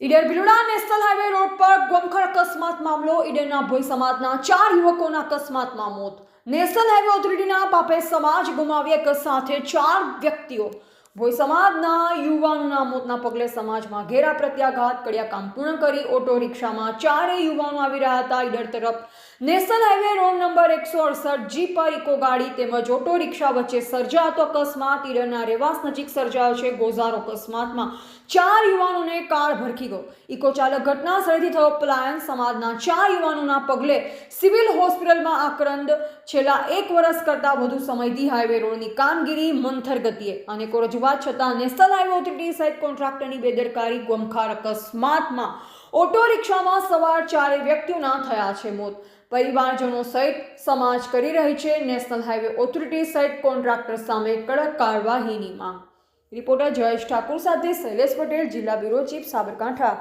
Idar Bhiloda national highway road પર ગોમખર અકસ્માત મામલો ઈડરના ભોઈ સમાજના ચાર યુવકોના અકસ્માતમાં મોત નેશનલ હાઈવે ઓથોરિટીના પાપે સમાજ ગુમાવી એક સાથે ચાર વ્યક્તિઓ. ભોઈ સમાજના યુવાનોના મોતના પગલે સમાજમાં ઘેરા પ્રત્યાઘાત કડિયા કામ પૂર્ણ કરી ઓટો રિક્ષામાં ચારેય યુવાનો આવી રહ્યા હતા. ઈડર તરફ નેશનલ હાઈવે રોડ નંબર એકસો અડસઠ જી પર ઇકો ગાડી તેમજ ઓટો રિક્ષા વચ્ચે સર્જાતો અકસ્માત. ઈડરના રેવાસ નજીક સર્જાયો છે. ગોઝારો અકસ્માતમાં ચાર યુવાનોને કાર ભરખી ગયો. ઇકો ચાલક ઘટના સ્થળેથી થયો પલાયન. સમાજના ચાર યુવાનોના પગલે સિવિલ હોસ્પિટલમાં આક્રંદ. છેલ્લા એક વર્ષ કરતાં વધુ સમયથી હાઈવે રોડની કામગીરી મંથર ગતિએ. અનેકો રજૂઆત છતાં નેશનલ હાઈવે ઓથોરિટી સહિત કોન્ટ્રાક્ટરની બેદરકારી ગમખાર અકસ્માતમાં ઓટો રિક્ષામાં સવાર ચારે વ્યક્તિઓના થયા છે મોત. પરિવારજનો સહિત સમાજ કરી રહી છે નેશનલ હાઈવે ઓથોરિટી સહિત કોન્ટ્રાક્ટર સામે કડક કાર્યવાહીની માંગ. રિપોર્ટર જયેશ ઠાકુર સાથે શૈલેષ પટેલ, જિલ્લા બ્યુરો ચીફ સાબરકાંઠા.